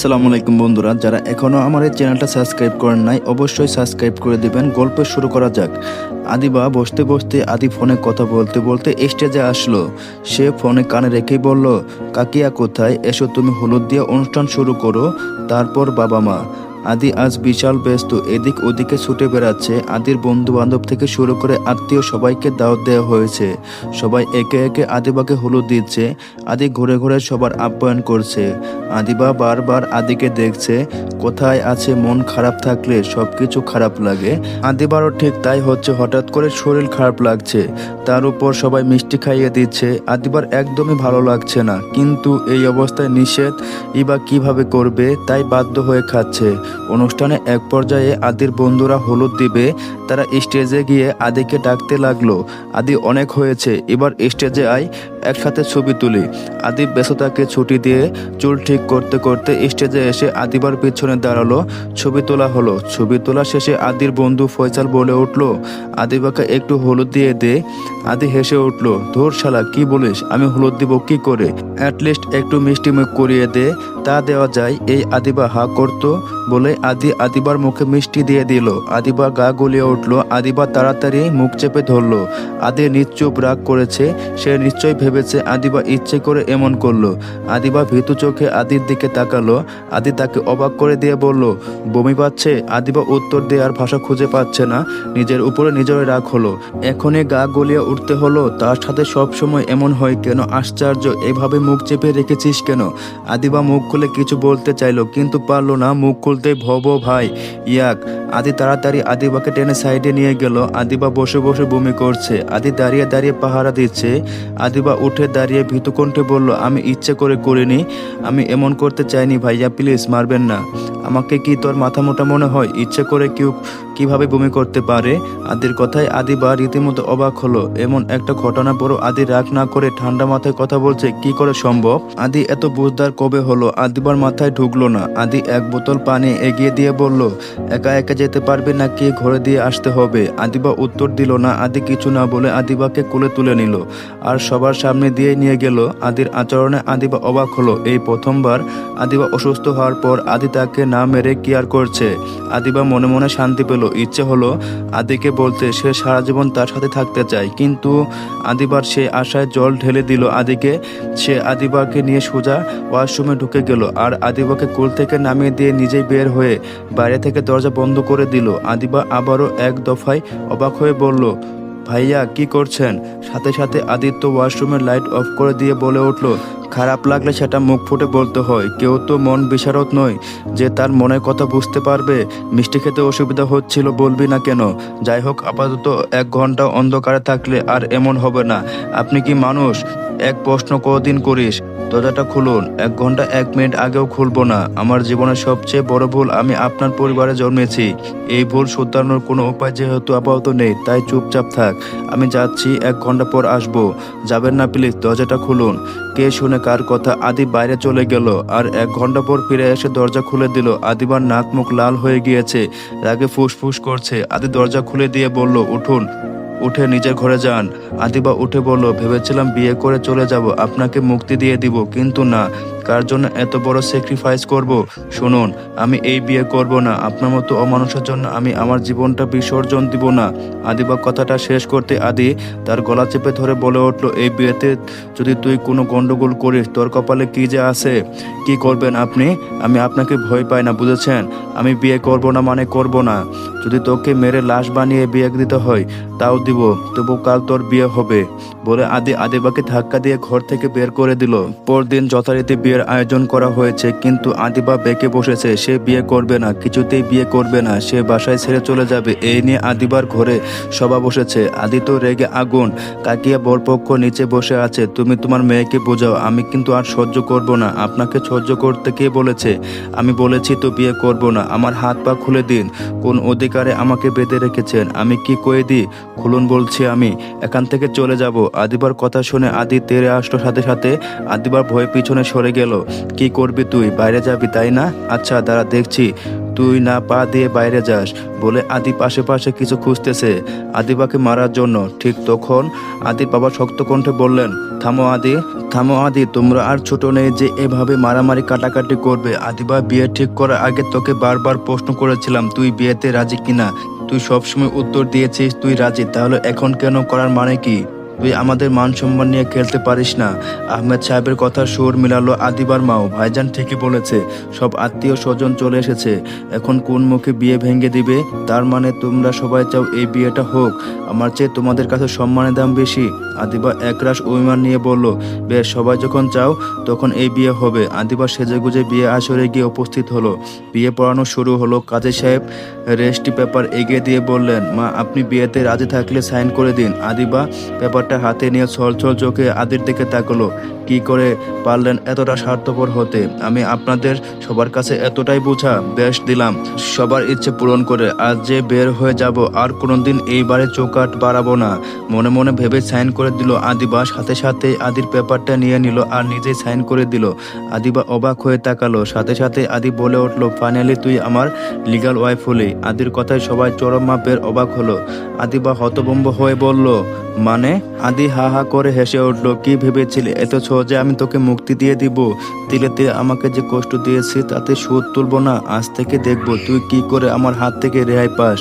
আসসালামু আলাইকুম বন্ধুরা, যারা এখনও আমার এই চ্যানেলটা সাবস্ক্রাইব করেন নাই, অবশ্যই সাবস্ক্রাইব করে দিবেন। গল্প শুরু করা যাক। আদিবা বসতে বসতে আদি ফোনে কথা বলতে বলতে স্টেজে আসলো। সে ফোনে কানে রেখেই বলল, কাকিয়া কোথায়? এসো তুমি হলুদ দিয়ে অনুষ্ঠান শুরু করো। তারপর বাবা মা আদি আজ বিশাল ব্যস্ত, এদিক ওদিকে ছুটে বেড়াচ্ছে। আদির বন্ধু বান্ধব থেকে শুরু করে আত্মীয় সবাইকে দাওয়াত দেওয়া হয়েছে। সবাই একে একে আদিবাকে হলুদ দিচ্ছে। আদি ঘুরে ঘুরে সবার আপ্যায়ন করছে। আদিবা বারবার আদিকে দেখছে, কোথায় আছে মন খারাপ থাকলে সব কিছু খারাপ লাগে। আদিবারও ঠিক তাই হচ্ছে, হঠাৎ করে শরীর খারাপ লাগছে। তার উপর সবাই মিষ্টি খাইয়ে দিচ্ছে। আদিবার একদমই ভালো লাগছে না। কিন্তু এই অবস্থায় নিষেধ ইবা কীভাবে করবে তাই বাধ্য হয়ে খাচ্ছে। অনুষ্ঠানে এক পর্যায়ে আদির বন্ধুরা হলুদ দিবে, তারা স্টেজে গিয়ে আদিকে ডাকতে লাগল। আদি অনেক হয়েছে, এবার স্টেজে আয়। একসাথে ছবি তুলি। আদি ব্যস্ততাকে ছুটি দিয়ে চুল ঠিক করতে করতে স্টেজে এসে আদিবার পিছনে দাঁড়াল, ছবি তোলা হলো। ছবি তোলা শেষে আদির বন্ধু ফয়সাল বলে উঠল, আদিবাকে একটু হলুদ দিয়ে দে। আদি হেসে উঠল, ধর শালা, কি বলিস? আমি হলুদ দিব কি করে? অ্যাটলিস্ট একটু মিষ্টি মুখ করিয়ে দে, তা দেওয়া যায়। এই আদিবা হা করতো বলে আদি আদিবার মুখে মিষ্টি দিয়ে দিল। আদিবা গা গলিয়ে উঠল। আদিবা তাড়াতাড়ি মুখ চেপে ধরলো। আদি নিশ্চুপ রাগ করেছে, সে নিশ্চয় ভেবেছে, আদিবা ইচ্ছে করে এমন করল। আদিবা ভীতু চোখে আদির দিকে তাকালো। আদি তাকে অবাক করে দিয়ে বলল, বমি পাচ্ছে? আদিবা উত্তর দেওয়ার ভাষা খুঁজে পাচ্ছে না। নিজের উপরে নিজের রাগ হলো। এখনই গা গলিয়ে উঠতে হলো, তার সাথে সব সময় এমন হয় কেন? আশ্চর্য, এভাবে মুখ চেপে রেখেছিস কেন? আদিবা মুখ খুলে কিছু বলতে চাইলো, কিন্তু পারল না মুখ খুলতে। ভব ভাই, ইয়াক। আদি তাড়াতাড়ি আদিবাকে টেনে সাইডে নিয়ে গেল। আদিবা বসে বসে বমি করছে। আদি দাঁড়িয়ে দাঁড়িয়ে পাহারা দিচ্ছে। আদিবা উঠে দাঁড়িয়ে ভীতকণ্ঠে বলল, আমি ইচ্ছে করে করিনি, আমি এমন করতে চাইনি ভাইয়া, প্লিজ মারবেন না। আমাকে কি তোর মাথা মোটা মনে হয়? ইচ্ছে করে কেউ কীভাবে বমি করতে পারে? আদির কথায় আদি বা রীতিমতো অবাক হলো। এমন একটা ঘটনা পরও আদি রাগ না করে ঠান্ডা মাথায় কথা বলছে, কি করে সম্ভব? আদি এত বুঝদার কবে হলো? আদিবার মাথায় ঢুকলো না। আদি এক বোতল পানি এগিয়ে দিয়ে বলল, একা একা যেতে পারবে না নাকি ঘরে দিয়ে আসতে হবে? আদিবা উত্তর দিল না। আদি কিছু না বলে আদিবাকে কোলে তুলে নিল আর সবার সামনে দিয়ে নিয়ে গেল। আদির আচরণে আদিবা অবাক হলো। এই প্রথমবার আদিবা অসুস্থ হওয়ার পর আদি তাকে না মেরে কেয়ার করছে? আদিবা মনে মনে শান্তি পেল। ইচ্ছে হলো আদিকে বলতে সে সারা জীবন তার সাথে থাকতে চায়। কিন্তু আদিবার সে আশায় জল ঢেলে দিল আদিকে। সে আদিবাকে নিয়ে সোজা ওয়াশরুমে ঢুকে গেল আর আদিবাকে কোল থেকে নামিয়ে দিয়ে নিজেই বের হয়ে বাইরে থেকে দরজা বন্ধ করে দিল। আদিবা আবারও এক দফায় অবাক হয়ে বলল, ভাইয়া, কি করছেন? সাথে সাথে আদিত্য ওয়াশরুমের লাইট অফ করে দিয়ে বলে উঠল খারাপ লাগলে সেটা মুখ ফুটে বলতে হয়। কেউ তো মন বিশারদ নয় যে তার মনের কথা বুঝতে পারবে। মিষ্টি খেতে অসুবিধা হচ্ছিল বলবি না কেন? যাই হোক, আপাতত এক ঘণ্টা অন্ধকারে থাকলে আর এমন হবে না। আপনি কি মানুষ? এক প্রশ্ন কদিন করিস? দরজাটা খুলুন। এক ঘণ্টা, এক মিনিট আগেও খুলবো না। আমার জীবনের সবচেয়ে বড় ভুল আমি আপনার পরিবারে জন্মেছি। এই ভুল শুধরানোর কোনো উপায় যেহেতু আপাতত নেই, তাই চুপচাপ থাক। আমি যাচ্ছি, এক ঘণ্টা পর আসব। যাবেন না প্লিজ, দরজাটা খুলুন। কে শুনে কার কথা আদি বাইরে চলে গেল আর এক ঘণ্টা পর ফিরে এসে দরজা খুলে দিল। আদিবার নাক মুখ লাল হয়ে গিয়েছে। রাগে ফুসফুস করছে। আদি দরজা খুলে দিয়ে বলল, উঠুন। উঠে নিজের ঘরে যান। আদিবা উঠে বলল, ভেবেছিলাম বিয়ে করে চলে যাব। আপনাকে মুক্তি দিয়ে দিব, কিন্তু না। কার জন্য এত বড় স্যাক্রিফাইস করব? শুনুন, আমি এই বিয়ে করব না। আপনার মতো অমানুষের জন্য আমি আমার জীবনটা বিসর্জন দিব না। আদিবা কথাটা শেষ করতে আদি তার গলা চেপে ধরে বলে উঠল, এই বিয়েতে যদি তুই কোনো গন্ডগোল করিস, তোর কপালে কি যে আছে? কি করবেন আপনি? আমি আপনাকে ভয় পাই না, বুঝেছেন? আমি বিয়ে করব না মানে করব না। যদি তোকে মেরে লাশ বানিয়ে বিয়ে দিতে হয়, তাও দিব। তবু কাল তোর বিয়ে হবে। বলে আদি আদিবাকে ধাক্কা দিয়ে ঘর থেকে বের করে দিল। পরদিন যথারীতি বিয়ের আয়োজন করা হয়েছে, কিন্তু আদিবা বেঁকে বসেছে, সে বিয়ে করবে না, কিছুতেই বিয়ে করবে না, সে বাসায় ছেড়ে চলে যাবে, এই নিয়ে আদিবার ঘরে সভা বসেছে আদি তো রেগে আগুন কাকিয়া বরপক্ষ নিচে বসে আছে, তুমি তোমার মেয়েকে বোঝাও, আমি কিন্তু আর সহ্য করব না, আপনাকে সহ্য করতে কে বলেছে? আমি বলেছি তো বিয়ে করব না, আমার হাত পা খুলে দিন, কোন অধিকারে আমাকে বেঁধে রেখেছেন, আমি কি কয়ে দিই? খুলুন বলছি আমি, এখান থেকে চলে যাব। আদিবার কথা শুনে আদি তেরে আসলো সাথে সাথে, আদিবার ভয়ে পিছনে সরে গেল। কি করবি তুই? বাইরে যাবি, তাই না? আচ্ছা দাঁড়া, দেখছি। তুই না পা দিয়ে বাইরে যাস, বলে আদি পাশে পাশে কিছু খুঁজতেছে। আদিবাকে মারার জন্য। ঠিক তখন আদির বাবা শক্ত কণ্ঠে বললেন, থামো আদি থামো আদি, তোমরা আর ছোট নেই যে এভাবে মারামারি কাটাকাটি করবে। আদিবা, বিয়ে ঠিক করার আগে তোকে বারবার প্রশ্ন করেছিলাম, তুই বিয়েতে রাজি কিনা? তুই সবসময় উত্তর দিয়েছিস তুই রাজি, তাহলে এখন কেন করার মানে কি? তুই আমাদের মান সম্মান নিয়ে খেলতে পারিস না। আহমেদ সাহেবের কথা সুর মিলালো আদিবার মাও। ভাইজান ঠিকই বলেছে, সব আত্মীয় স্বজন চলে এসেছে। এখন কোন মুখে বিয়ে ভেঙে দিবে? তার মানে তোমরা সবাই চাও এই বিয়েটা হোক। আমার চেয়ে তোমাদের কাছে সম্মানের দাম বেশি। আদিবা একরাশ অভিমান নিয়ে বলল, বেশ, সবাই যখন চাও তখন এই বিয়ে হবে। আদিবা সেজে গুজে বিয়ে আসরে গিয়ে উপস্থিত হলো। বিয়ে পড়ানো শুরু হলো। কাজী সাহেব রেস্টি পেপার এগিয়ে দিয়ে বললেন, মা, আপনি বিয়েতে রাজি থাকলে সাইন করে দিন। আদিবা পেপারটা হাতে নিয়ে ছল ছল চোখে আদির দিকে তাকলো। কি করে পারলেন এতটা স্বার্থপর হতে? আমি আপনাদের সবার কাছে এতটাই বোঝা বেশ দিলাম। সবার ইচ্ছে পূরণ করে আজ যে বের হয়ে যাব আর কোনোদিন এইবারে চৌকাট বাড়াবো না। মনে মনে ভেবে সাইন করে দিল আদিবা সাথে সাথে আদির পেপারটা নিয়ে নিল আর নিজেই সাইন করে দিল। আদিবা অবাক হয়ে তাকালো, সাথে সাথে আদি বলে উঠল, ফাইনালি তুই আমার লিগাল ওয়াইফ হলি। আদির কথায় সবাই চরম মাপের অবাক হলো। আদিবা হতভম্ব হয়ে বলল মানে? আদি হা হা করে হেসে উঠল, কি ভেবেছিলি? এত সহজে আমি তোকে মুক্তি দিয়ে দিব? তিলে তিলে আমাকে যে কষ্ট দিয়েছি তাতে সুদ তুলব না। আজ থেকে দেখব তুই কি করে আমার হাত থেকে রেহাই পাস।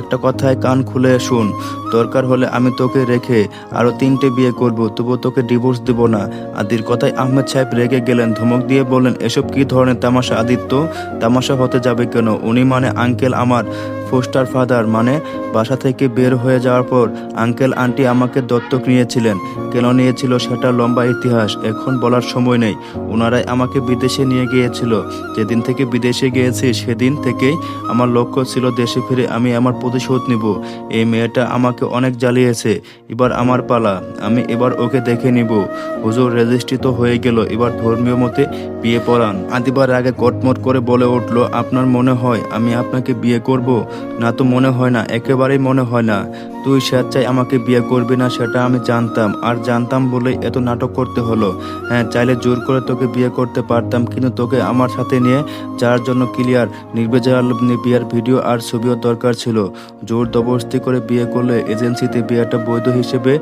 একটা কথায় কান খুলে শুন, দরকার হলে আমি তোকে রেখে আরও তিনটে বিয়ে করব তবু তোকে ডিভোর্স দেব না। আদির কথায় আহমেদ সাহেব রেগে গেলেন, ধমক দিয়ে বললেন, এসব কি ধরনের তামাশা আদিত্য? তামাশা হতে যাবে কেন? উনি মানে আঙ্কেল আমার। ফোস্টার ফাদার মানে বাসা থেকে বের হয়ে যাওয়ার পর আঙ্কেল আন্টি আমাকে দত্তক নিয়েছিলেন। কেন নিয়েছিল সেটা লম্বা ইতিহাস, এখন বলার সময় নেই। ওনারাই আমাকে বিদেশে নিয়ে গিয়েছিল। যেদিন থেকে বিদেশে গিয়েছি, সেদিন থেকেই আমার লক্ষ্য ছিল দেশে ফিরে আমি আমার প্রতিশোধ নিব। এই মেয়েটা আমাকে অনেক জ্বালিয়েছে। এবার আমার পালা, আমি এবার ওকে দেখে নিব। হুজুর রেজিস্ট্রিত হয়ে গেল, এবার ধর্মীয় মতে বিয়ে পড়ান। আদিবার আগে কটমট করে বলে উঠল, আপনার মনে হয় আমি আপনাকে বিয়ে করব? না তো মনে হয় না, একেবারেই মনে হয় না। তুই স্বেচ্ছায় আমাকে বিয়ে করবি না, সেটা আমি জানতাম, আর জানতাম বলেই এত নাটক করতে হলো। হ্যাঁ চাইলে জোর করে তোকে বিয়ে করতে পারতাম, কিন্তু তোকে আমার সাথে নিয়ে যাওয়ার জন্য ক্লিয়ার নির্বেজাল বিয়ের ভিডিও আর ছবিও দরকার ছিল। জোর জবরদস্তি করে বিয়ে করলে এজেন্সিতে বিয়েটা বৈধ হিসেবে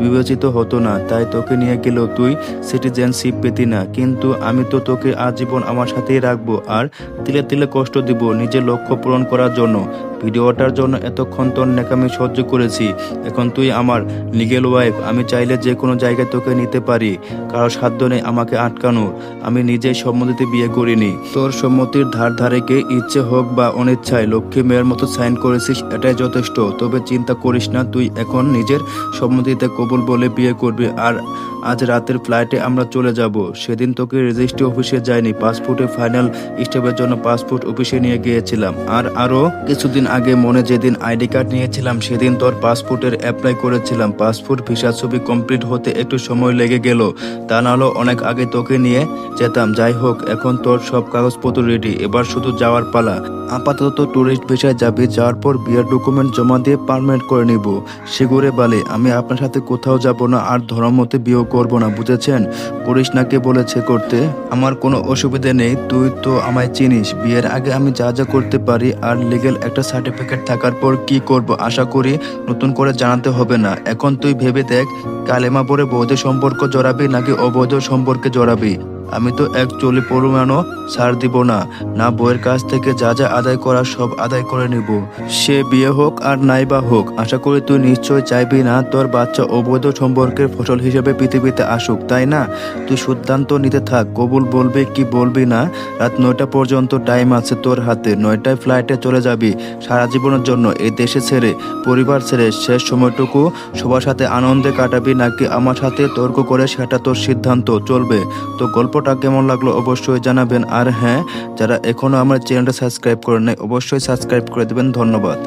বিবেচিত হতো না, তাই তোকে নিয়ে গেলেও তুই সিটিজেনশিপ পেতি না। কিন্তু আমি তো তোকে আজীবন আমার সাথেই রাখব আর তিলে তিলে কষ্ট দিব নিজের লক্ষ্য পূরণ করার জন্য। ভিডিওটার জন্য এতক্ষণ তোর নেকামি সহ্য করেছি। এখন তুই আমার লিগেল ওয়াইফ আমি চাইলে যে কোনো জায়গায় তোকে নিতে পারি। কারও সাধ্য নেই আমাকে আটকানোর আমি নিজেই সম্মতিতে বিয়ে করিনি। তোর সম্মতির ধার ধারেকে ইচ্ছে হোক বা অনিচ্ছায় লক্ষ্মী মেয়ের মতো সাইন করেছিস, এটাই যথেষ্ট। তবে চিন্তা করিস না, তুই এখন নিজের সম্মতিতে কবুল বলে বিয়ে করবি আর আজ রাতের ফ্লাইটে আমরা চলে যাব। সেদিন তোকে রেজিস্ট্রি অফিসে যাইনি পাসপোর্টে ফাইনাল স্টেপের জন্য পাসপোর্ট অফিসে নিয়ে গিয়েছিলাম। আর আরও কিছুদিন আগে মনে যেদিন আইডি কার্ড নিয়েছিলাম, সেদিন তোর পাসপোর্টের অ্যাপ্লাই করেছিলাম। পাসপোর্ট, ভিসা ছবি কমপ্লিট হতে একটু সময় লেগে গেল। তা নাহলে অনেক আগে তোকে নিয়ে যেতাম। যাই হোক, এখন তোর সব কাগজপত্র রেডি এবার শুধু যাওয়ার পালা। আপাতত ট্যুরিস্ট ভিসায় যাবি। যাওয়ার পর বিয়ের ডকুমেন্ট জমা দিয়ে পারমানেন্ট করে নিব। সেগুরে বলে, আমি আপনার সাথে কোথাও যাব না, আর ধর্মমতে বিয়েও করব না, বুঝেছেন? করিস না কে বলেছে করতে। আমার কোনো অসুবিধা নেই, তুই তো আমায় চিনিস। বিয়ের আগে আমি যা যা করতে পারি, আর লিগেল একটা সার্টিফিকেট থাকার পর কি করব? আশা করি নতুন করে জানাতে হবে না। এখন তুই ভেবে দেখ, কালেমা পরে বৈধ সম্পর্ক জড়াবি নাকি অবৈধ সম্পর্কে জড়াবি? আমি তো এক চলি পরিমাণও ছাড় দিব না। না বইয়ের কাছ থেকে যা যা আদায় করা সব আদায় করে নিব। সে বিয়ে হোক আর নাই বা হোক, আশা করি তুই নিশ্চয় চাইবি না তোর বাচ্চা অবৈধ সম্পর্কের ফসল হিসেবে পৃথিবীতে আসুক, তাই না? তুই সিদ্ধান্ত নিতে থাক, কবুল বলবি কি বলবি না। রাত নয়টা পর্যন্ত টাইম আছে তোর হাতে, নয়টায় ফ্লাইটে চলে যাবি সারা জীবনের জন্য এই দেশে ছেড়ে, পরিবার ছেড়ে শেষ সময়টুকু সবার সাথে আনন্দে কাটাবি, নাকি আমার সাথে তর্ক করে সেটা তোর সিদ্ধান্ত, চলবে। তো গল্পটা কেমন লাগল অবশ্যই জানাবেন। আর হ্যাঁ যারা এখনও আমার চ্যানেলটা সাবস্ক্রাইব করেন নাই, অবশ্যই সাবস্ক্রাইব করে দেবেন। ধন্যবাদ।